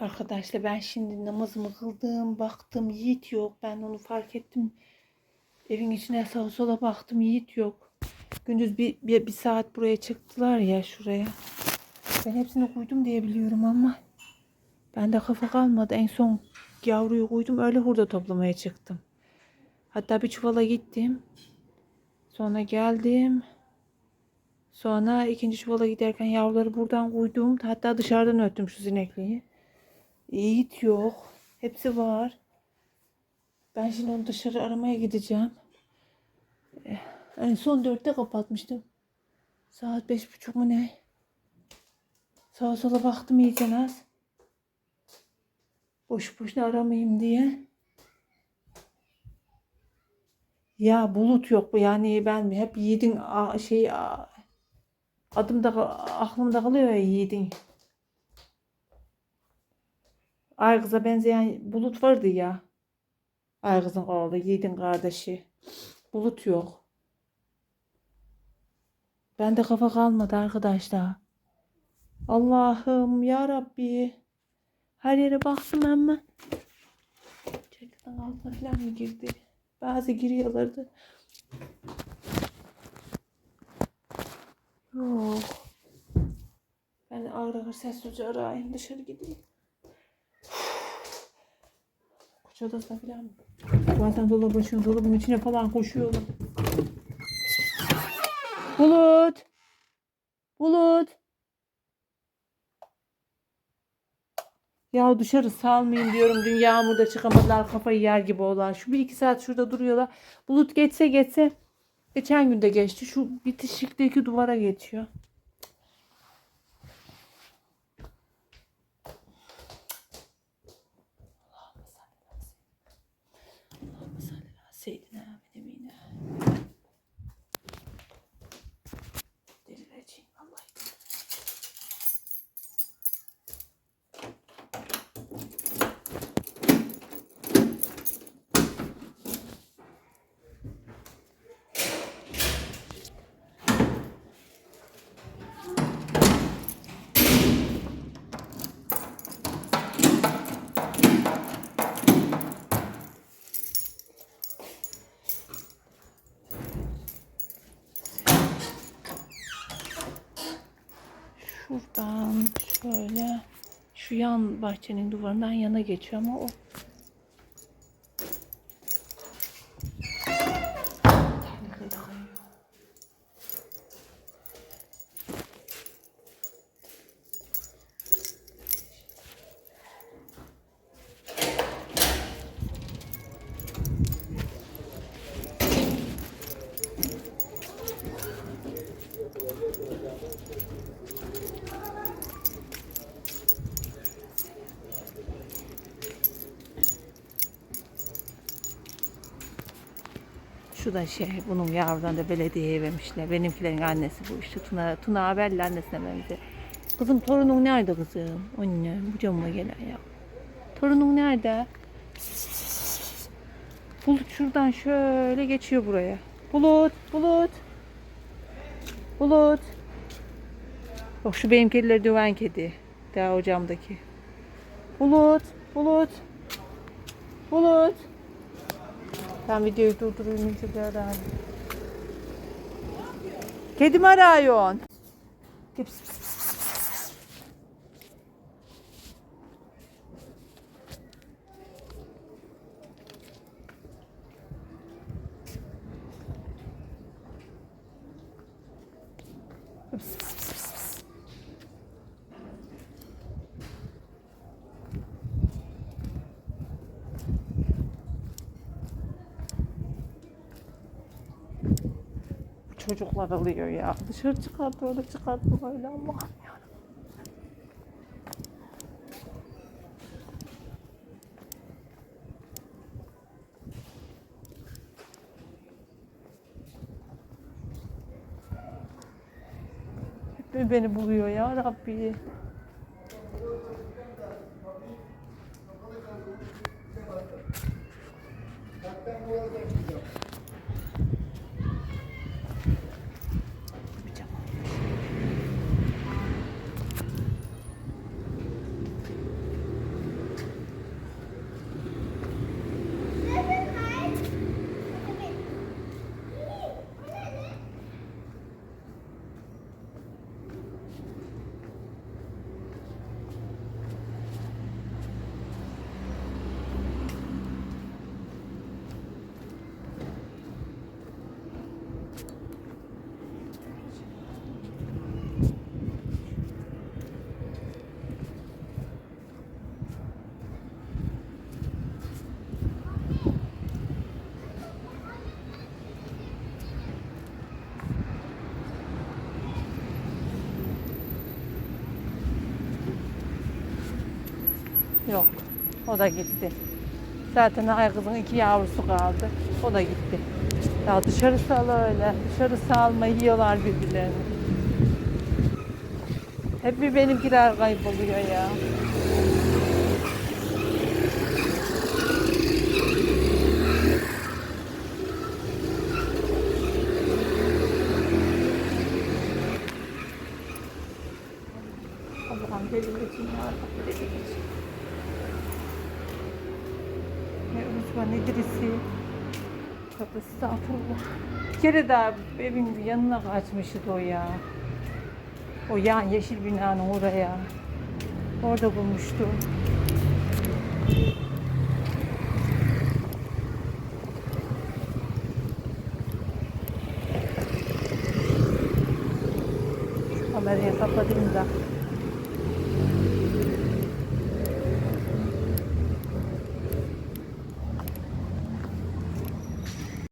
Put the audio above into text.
Arkadaşlar ben şimdi namazımı kıldım. Baktım Yiğit yok. Ben onu fark ettim. Evin içine sağa sola baktım Yiğit yok. Gündüz bir, bir, bir saat buraya çıktılar ya şuraya. Ben hepsini koydum diye biliyorum ama. Ben de kafa kalmadı. En son yavruyu koydum. Öyle hurda toplamaya çıktım. Hatta bir çuvala gittim. Sonra geldim. Sonra ikinci çuvala giderken yavruları buradan koydum. Hatta dışarıdan öttüm şu sinekliği. Yiğit yok. Hepsi var. Ben şimdi onu dışarı aramaya gideceğim. Eh, En son dörtte kapatmıştım. Saat beş buçuk mu ne? Sağa sola baktım iyice az. Boş boşuna aramayayım diye. Ya bulut yok bu yani ben hep yiğidin şey adımda aklımda kalıyor ya yiğidin. Aygız'a benzeyen bulut vardı ya. Aygız'ın oğlu yiğidin kardeşi. Bulut yok. Bende kafa kalmadı arkadaşlar. Allah'ım ya Rabbi. Her yere baktım ama. Çekten altına falan mı girdi? Bazı giriyorlardı. Yok. Ben ağır ağır sessizce arayayım dışarı gideyim. Koç odasına falan mı? Bazen dolabın şunu dolabın içine falan koşuyorlar. Bulut. Bulut. Ya dışarı salmayayım diyorum. Dün yağmurda çıkamadılar kafayı yer gibi olan. Şu bir iki saat şurada duruyorlar. Bulut geçse geçse. Geçen gün de geçti. Şu bitişikteki duvara geçiyor. Şuradan şöyle şu yan bahçenin duvarından yana geçiyor ama o Şu da şey bunun yavrudan da belediyeye vermişler. Benimkilerin annesi bu işte. Tuna, Tuna haberle annesine benziyor. Kızım torunun nerede kızım? Anne bu camıma gelen ya. Torunun nerede? Bulut şuradan şöyle geçiyor buraya. Bulut, bulut. Bulut. Bak şu benim kediler düven kedi. Daha o camdaki. Bulut, bulut. Bulut. Ben videoyu durdurayım önce bir arayayım. Kedim arıyorsun. Pis, çocuklar alıyor ya. Dışarı çıkart öyle çıkart böyle Allah'ım ya. Hep beni buluyor ya Rabbi. Yok. O da gitti. Zaten Aykız'ın iki yavrusu kaldı. O da gitti. Ya dışarı sal öyle. Dışarı salma yiyorlar birbirlerini. Hep bir benimkiler kayboluyor ya. Allah'ım deli için ya. Deli için. Ne Uruzba ne dirisi. Tövbe estağfurullah. Bir kere daha evin yanına kaçmıştı o ya. O yan yeşil binanın oraya. Orada bulmuştu. Kamerayı kapatayım da.